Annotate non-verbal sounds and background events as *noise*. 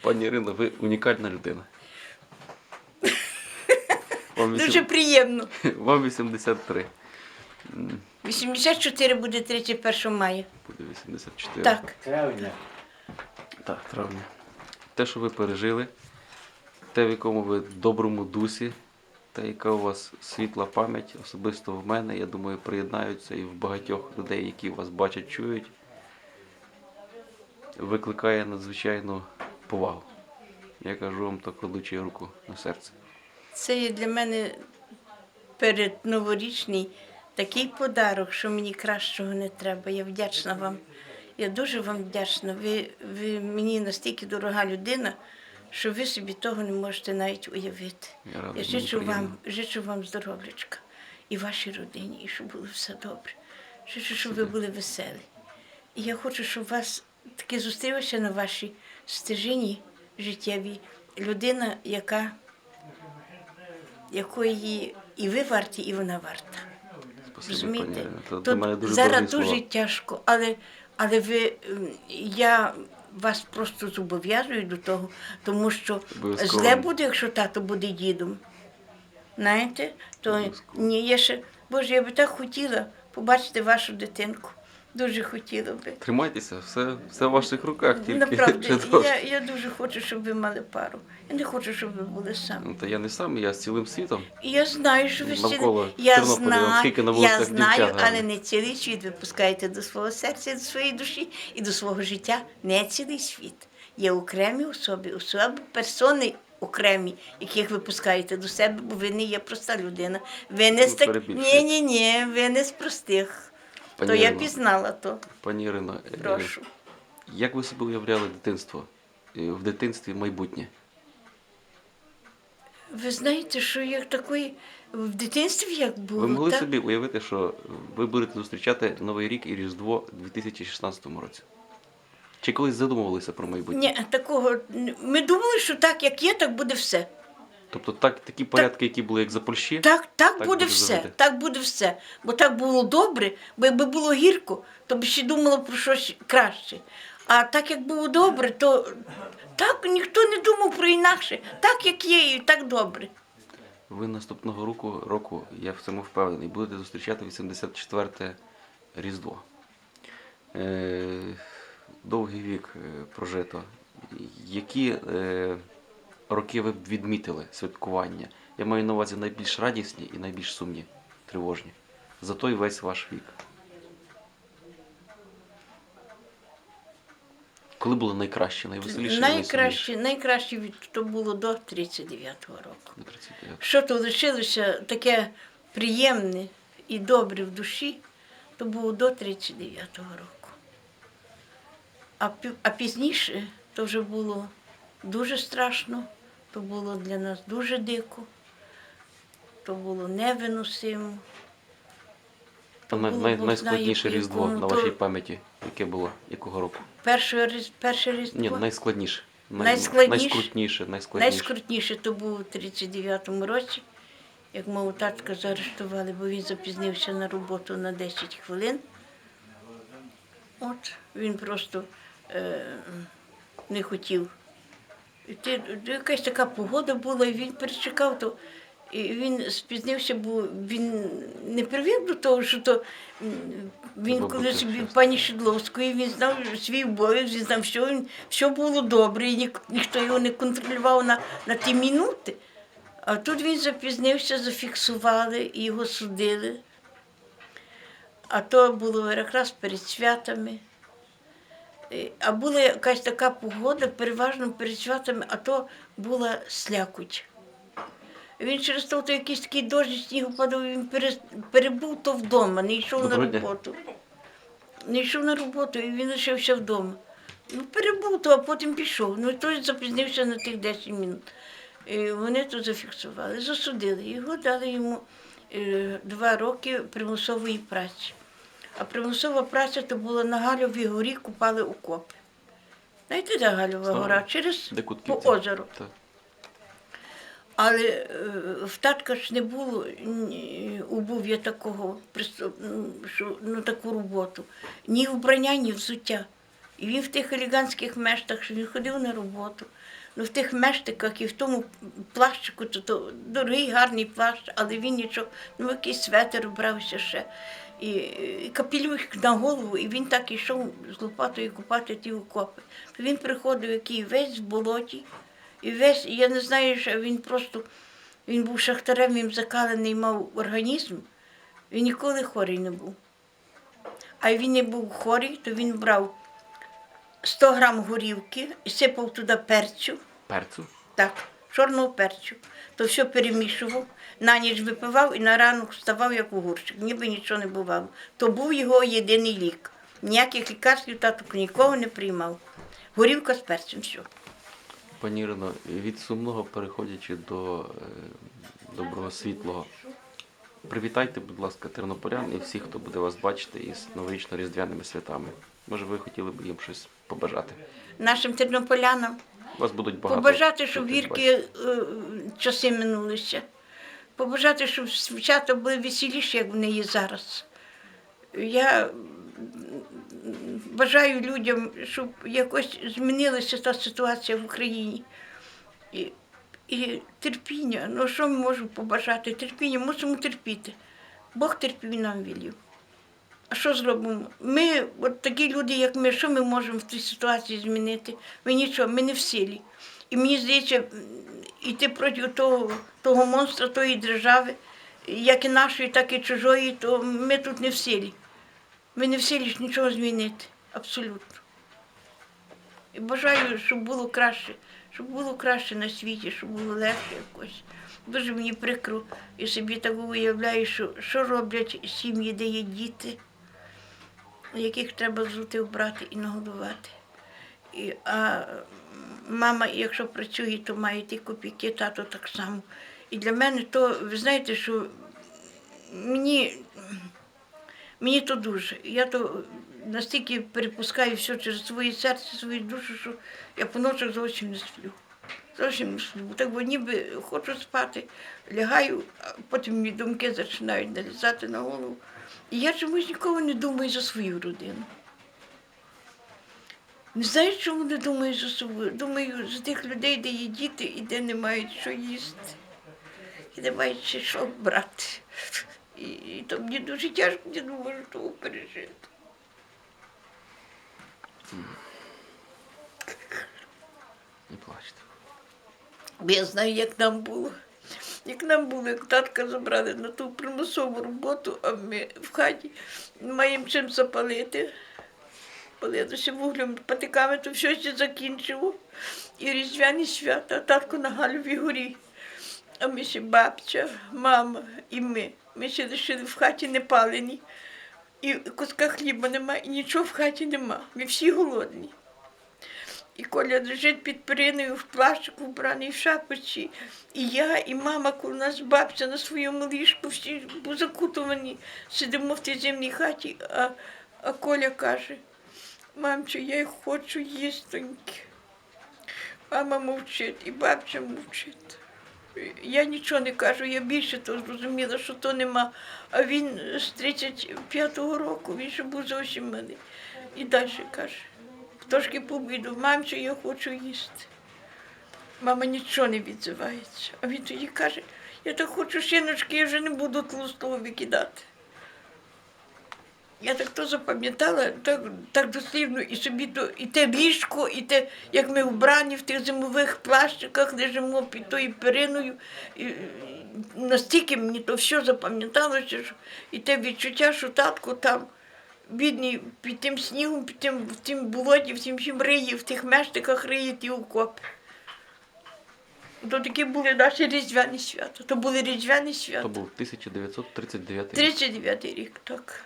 Пані Ірино, ви унікальна людина. Вам, Дуже приємно. *laughs* Вам 83. 84 буде 31 мая. Буде 84. Так. Травня. Так, травня. Те, що ви пережили, те, в якому ви доброму дусі, та яка у вас світла пам'ять, особисто в мене, я думаю, приєднаються і в багатьох людей, які вас бачать, чують, викликає надзвичайну повагу. Я кажу вам то кладучи руку на серце. Це є для мене перед новорічний такий подарок, що мені кращого не треба. Я вдячна вам. Я дуже вам вдячна. Ви, ви мені настільки дорога людина, що ви собі того не можете навіть уявити. Я радий, Я жичу вам, жичу вам здоров'ячка і вашій родині, і щоб було все добре. Жичу, щоб ви були веселі. І я хочу, щоб вас таки зустрілася на вашій стежині життєвій людина, яка якої і ви варті, і вона варта. Розумієте? Тут зараз дуже слова. тяжко, але, але ви, я вас просто зобов'язую до того, тому що зле буде, якщо тато буде дідом. Знаєте, то ні, я ще, Боже, я би так хотіла побачити вашу дитинку. Дуже хотіла би. Тримайтеся, все, все в ваших руках, тільки Направду, чудово. я, я дуже хочу, щоб ви мали пару. Я не хочу, щоб ви були самі. Ну, Та я не сам, я з цілим світом. Я знаю, що ви ще я знаю, скільки на я знаю, дівчат але не цілий світ ви пускаєте до свого серця, до своєї душі і до свого життя. Не цілий світ. Є окремі особи, особи, персони окремі, яких ви пускаєте до себе, бо ви не є проста людина. Ви не з Ну, так... Ні, ні, ні, ви не з простих. Пані То я пізнала то. Пані Ірино, е, Прошу. як ви собі уявляли дитинство? Е, В дитинстві майбутнє? Ви знаєте, що як такої в дитинстві як було, Ви могли так? собі уявити, що ви будете зустрічати Новий рік і Різдво у 2016 році? Чи колись задумувалися про майбутнє? Ні, такого. Ми думали, що так, як є, так буде все. Тобто так, такі порядки, які були як за Польщі? Так, так, Так буде буде все. завжди. Так буде все. Бо так було добре, бо якби було гірко, то б ще думало про щось краще. А так як було добре, то так ніхто не думав про інакше. Так як є, і так добре. Ви наступного року, року, я в цьому впевнений, будете зустрічати 84-те Різдво. Е, довгий вік е, прожито. Які е, роки ви б відмітили святкування? Я маю на увазі найбільш радісні і найбільш сумні, тривожні. За той весь ваш вік. Коли було найкраще, найвеселіше? Найкраще, найкраще від то було до 39-го року. До 39. Що то лишилося таке приємне і добре в душі, то було до 39-го року. А, а пізніше то вже було дуже страшно, то було для нас дуже дико, то було невиносимо. А най, було най, найскладніше знає, Різдво якому, на то- вашій пам'яті, яке було, якого року? Перше, перше різдво. Ні, найскладніше. Най, Найскладніше? Найскрутніше, найскладніше. Найскрутніше то було у 39-му році, як мого татка заарештували, бо він запізнився на роботу на 10 хвилин. От він просто е, не хотів. Йти. Якась така погода була, і він перечекав, то і він спізнився, бо він не привів до того, що то він коли собі пані Шедловської, він знав свій обов'язок, він знав, що він все було добре, і ні, ніхто його не контролював на, на ті минути. А тут він запізнився, зафіксували і його судили. А то було якраз перед святами. Е, А була якась така погода, переважно перед святами, а то була слякоть. Він через то, то якийсь такий дощ сніг падав, він перебув то вдома, не йшов на роботу. Не йшов на роботу, і він лишився вдома. Ну, перебув то, а потім пішов. Ну, і той запізнився на тих 10 минут. І вони то зафіксували, засудили. Його дали йому е, два роки примусової праці. А примусова праця то була на Гальовій горі, купали окопи. Знаєте, де Гальова Знаю. гора? Через Де по Кутківці? озеру. Так. Але е, в татка ж не було ні, убув я такого, ну, що, ну, таку роботу. Ні вбрання, ні взуття. І він в тих елегантських мештах, що він ходив на роботу. Ну, в тих мештиках і в тому плащику, то, то дорогий, гарний плащ, але він нічого, ну якийсь светер брався ще. І, і капелюх на голову, і він так ішов з лопатою купати ті окопи. Він приходив, який весь в болоті, і весь, я не знаю, що він просто він був шахтарем, він закалений мав організм, він ніколи хворий не був. А він не був хворий, то він брав 100 грам горівки і сипав туди перцю, Перцю. так, чорного перцю. То все перемішував, на ніч випивав і на ранок вставав як огурчик, ніби нічого не бувало. То був його єдиний лік. Ніяких лікарств таток нікого не приймав. Горівка з перцем, все. Пані Ірино, від сумного переходячи до е, доброго світлого. Привітайте, будь ласка, тернополян і всіх, хто буде вас бачити із новорічно-різдвяними святами. Може, ви хотіли б їм щось побажати? Нашим тернополянам Вас будуть багато. Побажати, щоб гіркі е, часи минулися. Побажати, щоб свята були веселіші, як вони є зараз. Я бажаю людям, щоб якось змінилася та ситуація в Україні. І, і терпіння. Ну що ми можемо побажати? Терпіння, мусимо терпіти. Бог терпів нам вілів. А що зробимо? Ми, от такі люди, як ми, що ми можемо в цій ситуації змінити? Ми нічого, ми не в силі. І мені здається, йти проти того, того монстра, тої держави, як і нашої, так і чужої, то ми тут не в силі. Ми не в силі нічого змінити. Абсолютно. І бажаю, щоб було краще, щоб було краще на світі, щоб було легше якось. Дуже мені прикро, і собі так уявляю, що, що роблять сім'ї, де є діти, яких треба взути, вбрати і нагодувати. І, а мама, якщо працює, то має ті копійки, тато так само. І для мене то, ви знаєте, що мені, мені то дуже. Я то настільки перепускаю все через своє серце, свою душу, що я по ночах зовсім не сплю. Зовсім не сплю. Так бо ніби хочу спати, лягаю, а потім мені думки починають налізати на голову. І я чомусь ніколи не думаю за свою родину. Не знаю, чому не думаю за собою. Думаю за тих людей, де є діти і де не мають що їсти, і не мають ще що брати. І, і то мені дуже тяжко, я не можу того пережити. Не плачте. Бо я знаю, як нам було. Як нам було, як татка забрали на ту примусову роботу, а ми в хаті маємо чим запалити. Палилося вуглем, патиками, то все ще закінчило. І різдвяні свята, татко на Гальві горі. А ми ще бабця, мама і ми. Ми ще лишили в хаті не палені. І куска хліба нема, і нічого в хаті нема. Ми всі голодні. І Коля лежить під периною в плащику, вбраний в шапочці. І я, і мама, коли нас бабця на своєму ліжку, всі закутувані, сидимо в тій зимній хаті, а, а Коля каже, мамчо, я хочу їстоньки. Мама мовчить, і бабця мовчить. Я нічого не кажу, я більше то зрозуміла, що то нема. А він з 35-го року, він ще був зовсім малий. І далі каже. Трошки побіду, мамчо, я хочу їсти. Мама нічого не відзивається. А він тоді каже, я так хочу шиночки, я вже не буду тлустого викидати. Я так то запам'ятала, так, так дослівно, і собі то, і те ліжко, і те, як ми вбрані в тих зимових плащиках, лежимо під тою периною. І, і настільки мені то все запам'яталося, що, і те відчуття, що татко там бідний під тим снігом, під тим, в тим болоті, в тим чим риє, в тих мештиках риє ті окопи. То такі були наші різдвяні свята. То були різдвяні То свята. був 1939 рік. 39 рік, так.